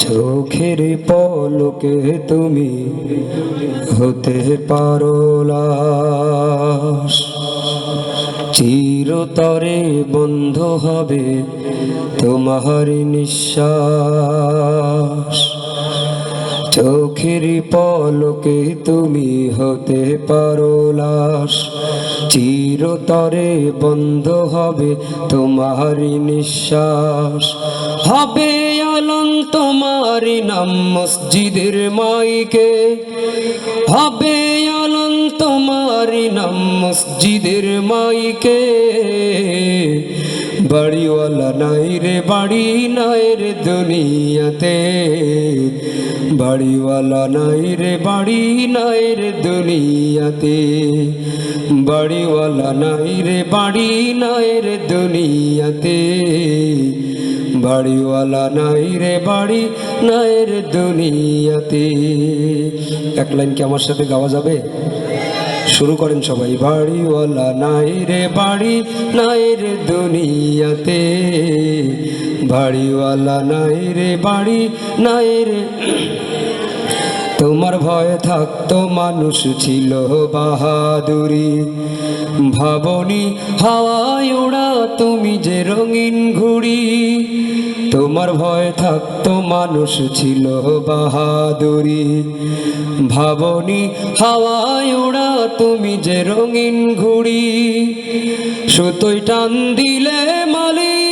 চোখের পলকে তুমি হতে পারো চিরতরে বন্ধ হবে তোমার নিঃশ্বাস। চোখের পলকে তুমি হতে পারো লাশ। চিরতরে বন্ধ হবে তোমার নিঃশ্বাস। হবে আলম তোমার নাম মসজিদের মাইকে। হবে আলম তোমার নাম মসজিদের মাইকে। বাড়িওয়ালা নাই রে, বাড়ি নাই রে দুনিয়াতে। বাড়িওয়ালা নাই রে, বাড়ি নাই রে দুনিয়াতে। বাড়িওয়ালা নাই রে, বাড়ি নাই রে দুনিয়াতে। বাড়িওয়ালা নাই রে, বাড়ি নাই রে দুনিয়াতে। এক লাইন কি আমার সাথে গাওয়া যাবে? শুরু করেন সবাই, বাড়িওয়ালা নাই রে বাড়ি, নাই রে দুনিয়াতে। বাড়িওয়ালা নাই রে বাড়ি, নাই রে ভয়ে থাকতো মানুষ ছিল বাহাদুরি। ভাবনি, হাওয়ায় ওড়া তুমি যে রঙিন ঘুড়ি। তোমার ভয়ে থাকতো মানুষ ছিল বাহাদুরি। ভাবনি, হাওয়ায় ওড়া তুমি যে রঙিন ঘুড়ি। সুতোই টান দিলে মালিক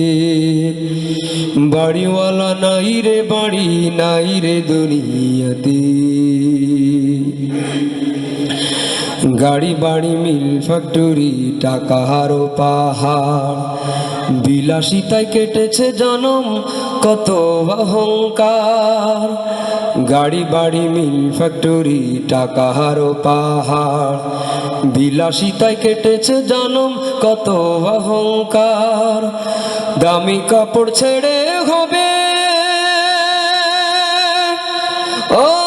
বাড়িওয়ালা নাই রে, বাড়ি নাই রে দুনিয়াতে। গাড়ি বাড়ি, মিল ফ্যাক্টরি, টাকা হারো পাহাড়। বিলাসিতায় কেটেছে জনম, কত অহংকার। গাড়ি বাড়ি, মিল ফ্যাক্টরি, টাকা হারো পাহাড় বিলাসিতায় কেটেছে জনম, কত অহংকার দামি কাপড় ছেড়ে হবে! ও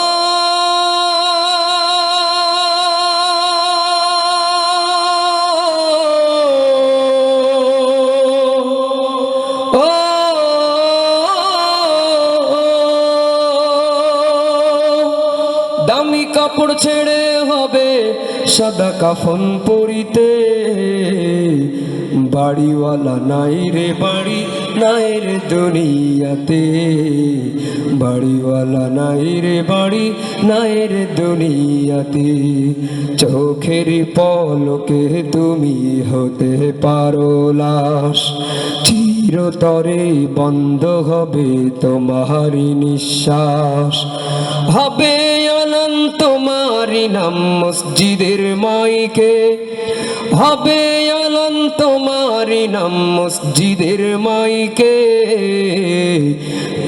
দামি কাপড় ছেড়ে হবে সাদা কাফন পরিতে। বাড়িওয়ালা, নাই রে বাড়ি, নাই রে দুনিয়াতে। বাড়িওয়ালা, নাই রে বাড়ি, নাই রে দুনিয়াতে। চোখের পলকে তুমি হতে পারো লাশ। চিরতরে বন্ধ হবে তোমারি নিঃশ্বাস। হবে অনন্ত মারি নাম মসজিদের মাইকে। হবে অনন্ত মারি নাম মসজিদের মাইকে।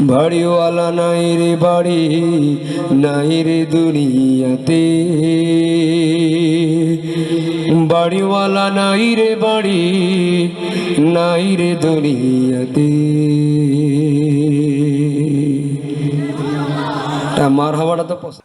বাড়িওয়ালা নাই রে বাড়ি, নাই রে দুনিয়াতে। বাড়িওয়ালা নাই রে বাড়ি, নাই রে দুনিয়াতে। মার হওয়াটা তো